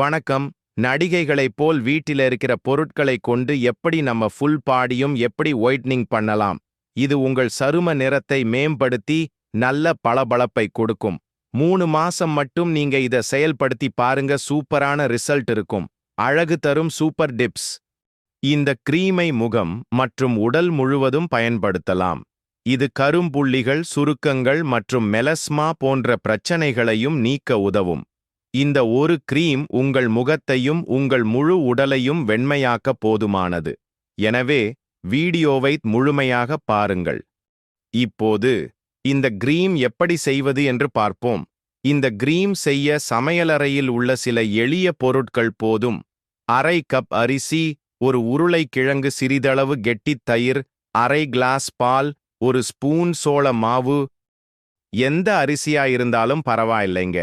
வணக்கம். நடிகைகளைப் போல் வீட்டில இருக்கிற பொருட்களை கொண்டு எப்படி நம்ம ஃபுல் பாடியும் எப்படி ஒயிட்னிங் பண்ணலாம்? இது உங்கள் சரும நிறத்தை மேம்படுத்தி நல்ல பளபளப்பை கொடுக்கும். மூணு மாசம் மட்டும் நீங்க இத செயல்படுத்தி பாருங்க சூப்பரான ரிசல்ட் இருக்கும். அழகு தரும் சூப்பர் டிப்ஸ். இந்த கிரீமை முகம் மற்றும் உடல் முழுவதும் பயன்படுத்தலாம். இது கரும்புள்ளிகள் சுருக்கங்கள் மற்றும் மெலஸ்மா போன்ற பிரச்சனைகளையும் நீக்க உதவும். இந்த ஒரு கிரீம் உங்கள் முகத்தையும் உங்கள் முழு உடலையும் வெண்மையாக்க போதுமானது. எனவே வீடியோவை முழுமையாக பாருங்கள். இப்போது இந்த கிரீம் எப்படி செய்வது என்று பார்ப்போம். இந்த கிரீம் செய்ய சமையலறையில் உள்ள சில எளிய பொருட்கள் போதும். அரை கப் அரிசி ஒரு உருளைக்கிழங்கு சிறிதளவு கெட்டித் தயிர் அரை கிளாஸ் பால் ஒரு ஸ்பூன் சோள மாவு. எந்த அரிசியா இருந்தாலும் பரவாயில்லைங்க.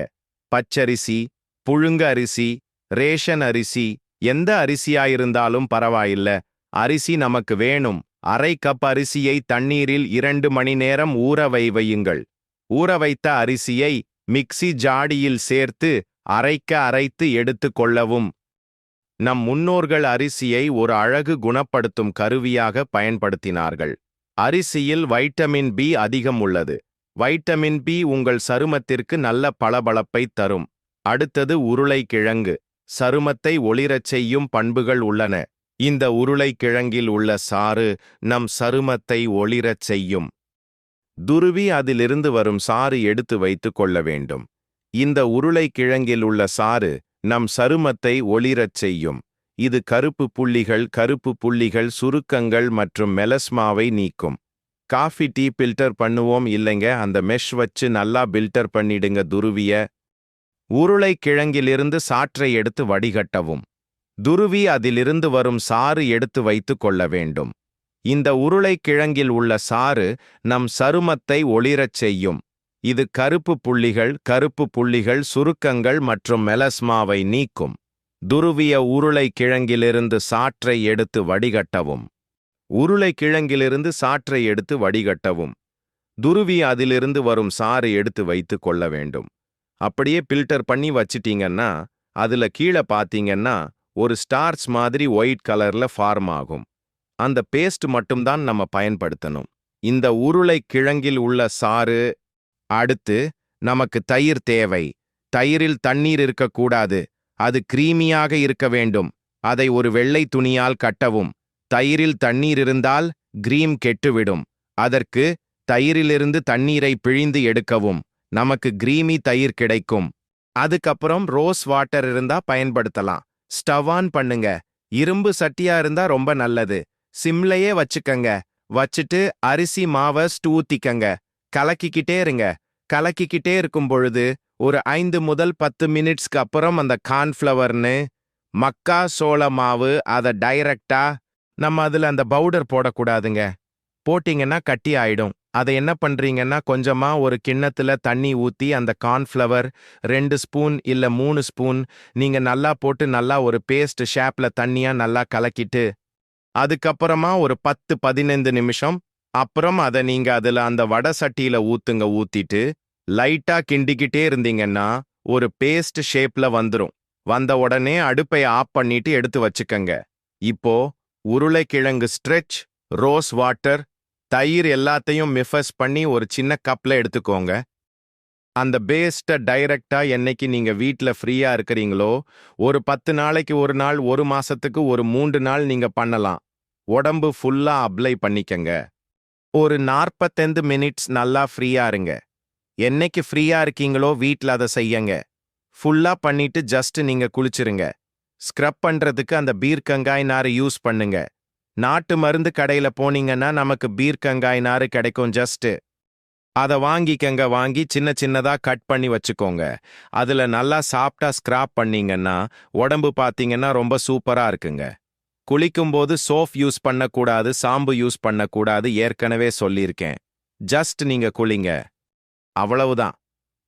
பச்சரிசி புழுங்க அரிசி ரேஷன் அரிசி எந்த அரிசியாயிருந்தாலும் பரவாயில்ல. அரிசி நமக்கு வேணும். அரை கப் அரிசியை தண்ணீரில் இரண்டு மணி நேரம் ஊறவை வையுங்கள். ஊற வைத்த அரிசியை மிக்ஸி ஜாடியில் சேர்த்து அரைக்க அரைத்து எடுத்து கொள்ளவும். நம் முன்னோர்கள் அரிசியை ஒரு அழகு குணப்படுத்தும் கருவியாக பயன்படுத்தினார்கள். அரிசியில் வைட்டமின் பி அதிகம் உள்ளது. வைட்டமின் பி உங்கள் சருமத்திற்கு நல்ல பளபளப்பை தரும். அடுத்தது உருளைக்கிழங்கு. சருமத்தை ஒளிரச் செய்யும் பண்புகள் உள்ளன. இந்த உருளைக்கிழங்கில் உள்ள சாறு நம் சருமத்தை ஒளிரச் செய்யும். துருவி அதிலிருந்து வரும் சாறு எடுத்து வைத்துக் கொள்ள வேண்டும். இந்த உருளைக்கிழங்கில் உள்ள சாறு நம் சருமத்தை ஒளிரச் செய்யும். இது கருப்பு புள்ளிகள் கருப்பு புள்ளிகள் சுருக்கங்கள் மற்றும் மெலஸ்மாவை நீக்கும். காஃபி டீ பில்டர் பண்ணுவோம் இல்லைங்க அந்த மெஷ் வச்சு நல்லா பில்டர் பண்ணிடுங்க துருவிய. உருளைக்கிழங்கிலிருந்து சாற்றை எடுத்து வடிகட்டவும். துருவி அதிலிருந்து வரும் சாறு எடுத்து வைத்துக் கொள்ள வேண்டும். இந்த உருளைக்கிழங்கில் உள்ள சாறு நம் சருமத்தை ஒளிரச் செய்யும். இது கருப்பு புள்ளிகள் கருப்பு புள்ளிகள் சுருக்கங்கள் மற்றும் மெலஸ்மாவை நீக்கும். துருவிய உருளைக்கிழங்கிலிருந்து சாற்றை எடுத்து வடிகட்டவும். உருளைக்கிழங்கிலிருந்து சாற்றை எடுத்து வடிகட்டவும். துருவி அதிலிருந்து வரும் சாறு எடுத்து வைத்துக் கொள்ள வேண்டும். அப்படியே பில்டர் பண்ணி வச்சிட்டீங்கன்னா அதுல கீழே பாத்தீங்கன்னா ஒரு ஸ்டார்ச் மாதிரி ஒயிட் கலர்ல ஃபார்ம் ஆகும். அந்த பேஸ்ட் மட்டும்தான் நம்ம பயன்படுத்தணும். இந்த உருளைக்கிழங்கில் உள்ள சாறு அடுத்து நமக்கு தயிர் தேவை. தயிரில் தண்ணீர் இருக்கக்கூடாது. அது கிரீமியாக இருக்க வேண்டும். அதை ஒரு வெள்ளை துணியால் கட்டவும். தயிரில் தண்ணீர் இருந்தால் கிரீம் கெட்டுவிடும். அதற்கு தயிரிலிருந்து தண்ணீரை பிழிந்து எடுக்கவும். நமக்கு கிரீமி தயிர் கிடைக்கும். அதுக்கப்புறம் ரோஸ் வாட்டர் இருந்தா பயன்படுத்தலாம். ஸ்டவ் ஆன் பண்ணுங்க. இரும்பு சட்டியா இருந்தா ரொம்ப நல்லது. சிம்லையே வச்சுக்கங்க. வச்சுட்டு அரிசி மாவை ஊத்திக்கங்க கலக்கிக்கிட்டே இருங்க. கலக்கிக்கிட்டே இருக்கும் பொழுது ஒரு ஐந்து முதல் பத்து மினிட்ஸ்க்கு அப்புறம் அந்த கார்ன்ஃப்ளவர்னு மக்கா சோள மாவு அதை டைரக்டா நம்ம அதுல அந்த பவுடர் போடக்கூடாதுங்க. போட்டீங்கன்னா கட்டி ஆயிடும். அதை என்ன பண்றீங்கன்னா கொஞ்சமா ஒரு கிண்ணத்துல தண்ணி ஊத்தி அந்த கார்ன்ஃப்ளவர் ரெண்டு ஸ்பூன் இல்ல மூணு ஸ்பூன் நீங்க நல்லா போட்டு நல்லா ஒரு பேஸ்ட் ஷேப்ல தண்ணியா நல்லா கலக்கிட்டு அதுக்கப்புறமா ஒரு பத்து பதினைந்து நிமிஷம் அப்புறம் அதை நீங்க அதுல அந்த வடை சட்டியில ஊத்துங்க ஊத்திட்டு லைட்டா கிண்டிக்கிட்டே இருந்தீங்கன்னா ஒரு பேஸ்ட் ஷேப்ல வந்துரும். வந்த உடனே அடுப்பை ஆஃப் பண்ணிட்டு எடுத்து வச்சுக்கங்க. இப்போ உருளைக்கிழங்கு ஸ்ட்ரெச் ரோஸ் வாட்டர் தயிர் எல்லாத்தையும் மிஃபஸ் பண்ணி ஒரு சின்ன கப்ல எடுத்துக்கோங்க. அந்த பேஸ்ட்டை டைரக்டாக என்னைக்கு நீங்க வீட்ல ஃப்ரீயா இருக்கிறீங்களோ ஒரு பத்து நாளைக்கு ஒரு நாள் ஒரு மாசத்துக்கு ஒரு மூன்று நாள் நீங்க பண்ணலாம். உடம்பு ஃபுல்லா அப்ளை பண்ணிக்கங்க. ஒரு நாற்பத்தைந்து மினிட்ஸ் நல்லா ஃப்ரீயா இருங்க. என்னைக்கு ஃப்ரீயா இருக்கீங்களோ வீட்ல அதை செய்யுங்க. ஃபுல்லா பண்ணிட்டு ஜஸ்ட் நீங்க குளிச்சிருங்க. ஸ்க்ரப் பண்றதுக்கு அந்த பீர்க்கங்காய் நாறு யூஸ் பண்ணுங்க. நாட்டு மருந்து கடையில போனீங்கன்னா நமக்கு பீர்க்கங்காய் நாறு கிடைக்கும் ஜஸ்ட் அதை வாங்கிக்கங்க வாங்கி சின்ன சின்னதா கட் பண்ணி வச்சுக்கோங்க. அதுல நல்லா சாப்பிட்டா ஸ்கிராப் பண்ணீங்கன்னா உடம்பு பார்த்தீங்கன்னா ரொம்ப சூப்பரா இருக்குங்க. குளிக்கும்போது சோஃப் யூஸ் பண்ணக்கூடாது சாம்பு யூஸ் பண்ணக்கூடாது ஏற்கனவே சொல்லியிருக்கேன். ஜஸ்ட் நீங்க குளிங்க. அவ்வளவுதான்.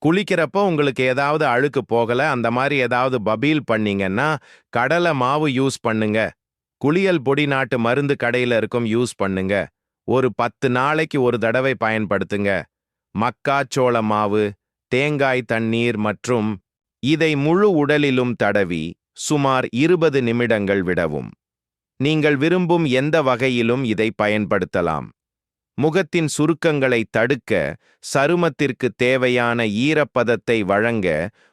குளிக்கிறப்போ உங்களுக்கு ஏதாவது அழுக்கு போகல அந்த மாதிரி ஏதாவது பபீல் பண்ணீங்கன்னா கடலை மாவு யூஸ் பண்ணுங்க. குளியல் பொடி நாட்டு மருந்து கடையில இருக்கும் யூஸ் பண்ணுங்க. ஒரு பத்து நாளைக்கு ஒரு தடவை பயன்படுத்துங்க. மக்காச்சோள மாவு தேங்காய் தண்ணீர் மற்றும் இதை முழு உடலிலும் தடவி சுமார் இருபது நிமிடங்கள் விடவும். நீங்கள் விரும்பும் எந்த வகையிலும் இதை பயன்படுத்தலாம். முகத்தின் சுருக்கங்களை தடுக்க சருமத்திற்கு தேவையான ஈரப்பதத்தை வழங்க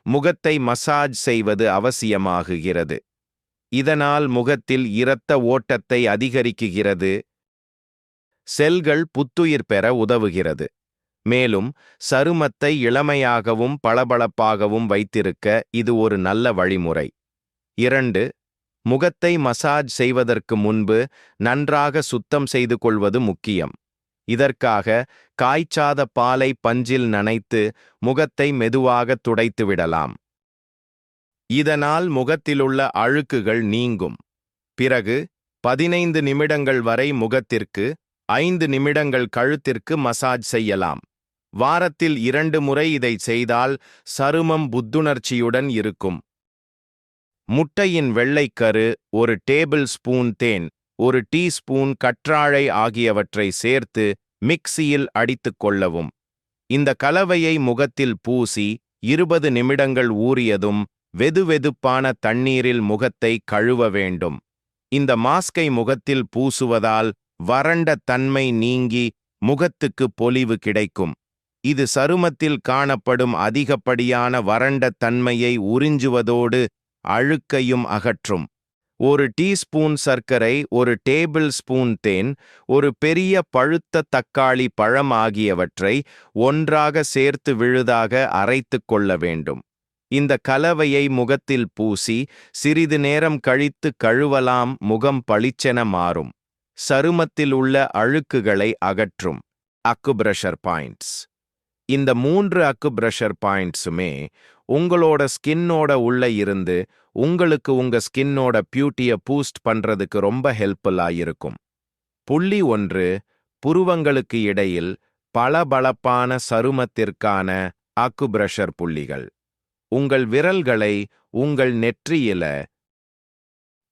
முகத்தை மசாஜ் செய்வது அவசியமாகுகிறது. இதனால் முகத்தில் இரத்த ஓட்டத்தை அதிகரிக்குகிறது. செல்கள் புத்துயிர் பெற உதவுகிறது. மேலும் சருமத்தை இளமையாகவும் பளபளப்பாகவும் வைத்திருக்க இது ஒரு நல்ல வழிமுறை. இரண்டு முகத்தை மசாஜ் செய்வதற்கு முன்பு நன்றாக சுத்தம் செய்து கொள்வது முக்கியம். இதற்காக காய்ச்சாத பாலை பஞ்சில் நனைத்து முகத்தை மெதுவாக துடைத்து விடலாம் இதனால் முகத்திலுள்ள அழுக்குகள் நீங்கும். பிறகு பதினைந்து நிமிடங்கள் வரை முகத்திற்கு ஐந்து நிமிடங்கள் கழுத்திற்கு மசாஜ் செய்யலாம். வாரத்தில் இரண்டு முறை இதை செய்தால் சருமம் புத்துணர்ச்சியுடன் இருக்கும். முட்டையின் வெள்ளைக்கரு ஒரு டேபிள் ஸ்பூன் தேன் ஒரு டீஸ்பூன் கற்றாழை ஆகியவற்றை சேர்த்து மிக்சியில் அடித்துக் கொள்ளவும். இந்த கலவையை முகத்தில் பூசி இருபது நிமிடங்கள் ஊறியதும் வெதுவெதுப்பான தண்ணீரில் முகத்தை கழுவ வேண்டும். இந்த மாஸ்கை முகத்தில் பூசுவதால் வறண்ட தன்மை நீங்கி முகத்துக்கு பொலிவு கிடைக்கும். இது சருமத்தில் காணப்படும் அதிகப்படியான வறண்ட தன்மையை உறிஞ்சுவதோடு அழுக்கையும் அகற்றும். ஒரு டீஸ்பூன் சர்க்கரை ஒரு டேபிள் ஸ்பூன் தேன் ஒரு பெரிய பழுத்த தக்காளி பழம் ஆகியவற்றை ஒன்றாக சேர்த்து விழுதாக அரைத்துக் கொள்ள வேண்டும். இந்த கலவையை முகத்தில் பூசி சிறிது நேரம் கழித்து கழுவலாம் முகம் பளிச்சென மாறும். சருமத்தில் உள்ள அழுக்குகளை அகற்றும். அக்குபிரஷர் பாயிண்ட்ஸ் இந்த மூன்று அக்குபிரஷர் பாயிண்ட்ஸுமே உங்களோட ஸ்கின்னோட உள்ள இருந்து உங்களுக்கு உங்க ஸ்கின்னோட பியூட்டிய பூஸ்ட் பண்றதுக்கு ரொம்ப ஹெல்ப்ஃபுல்லா இருக்கும் புள்ளி ஒன்று புருவங்களுக்கு இடையில் பளபளப்பான சருமத்திற்கான ஆக்குபிரஷர் புள்ளிகள். உங்கள் விரல்களை உங்கள் நெற்றியில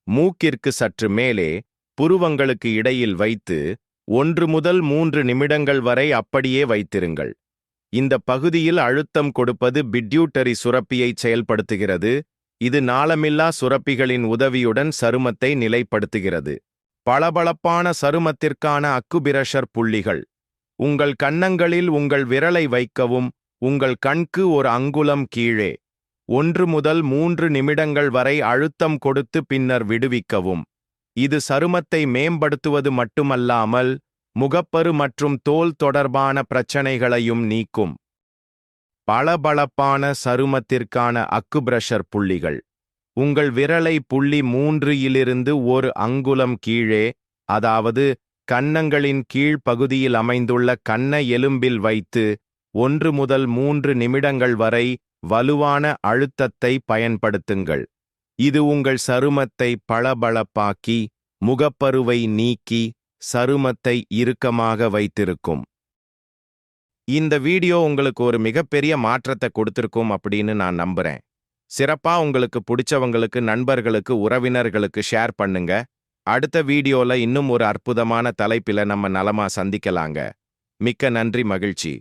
மூக்கிற்கு சற்று மேலே புருவங்களுக்கு இடையில் வைத்து ஒன்று முதல் மூன்று நிமிடங்கள் வரை அப்படியே வைத்திருங்கள். இந்த பகுதியில் அழுத்தம் கொடுப்பது பிட்யூட்டரி சுரப்பியை செயல்படுத்துகிறது இது நாளமில்லா சுரப்பிகளின் உதவியுடன் சருமத்தை நிலைப்படுத்துகிறது. பளபளப்பான சருமத்திற்கான அக்குபிரஷர் புள்ளிகள். உங்கள் கன்னங்களில் உங்கள் விரலை வைக்கவும் உங்கள் கண்க்கு ஒரு அங்குலம் கீழே. ஒன்று முதல் மூன்று நிமிடங்கள் வரை அழுத்தம் கொடுத்து பின்னர் விடுவிக்கவும். இது சருமத்தை மேம்படுத்துவது மட்டுமல்லாமல் முகப்பரு மற்றும் தோல் தொடர்பான பிரச்சனைகளையும் நீக்கும். பளபளப்பான சருமத்திற்கான அக்குபிரஷர் புள்ளிகள். உங்கள் விரலை புள்ளி மூன்று இலிருந்து ஒரு அங்குலம் கீழே அதாவது கன்னங்களின் கீழ் பகுதியில் அமைந்துள்ள கன்ன எலும்பில் வைத்து ஒன்று முதல் மூன்று நிமிடங்கள் வரை வலுவான அழுத்தத்தை பயன்படுத்துங்கள். இது உங்கள் சருமத்தை பளபளப்பாக்கி முகப்பருவை நீக்கி சருமத்தை இறுக்கமாக வைத்திருக்கும். இந்த வீடியோ உங்களுக்கு ஒரு மிகப்பெரிய மாற்றத்தை கொடுத்துருக்கும் அப்படின்னு நான் நம்புறேன். சிறப்பா உங்களுக்கு பிடிச்சவங்களுக்கு நண்பர்களுக்கு உறவினர்களுக்கு ஷேர் பண்ணுங்க. அடுத்த வீடியோல இன்னும் ஒரு அற்புதமான தலைப்பில நம்ம நலமா சந்திக்கலாங்க. மிக்க நன்றி மகிழ்ச்சி.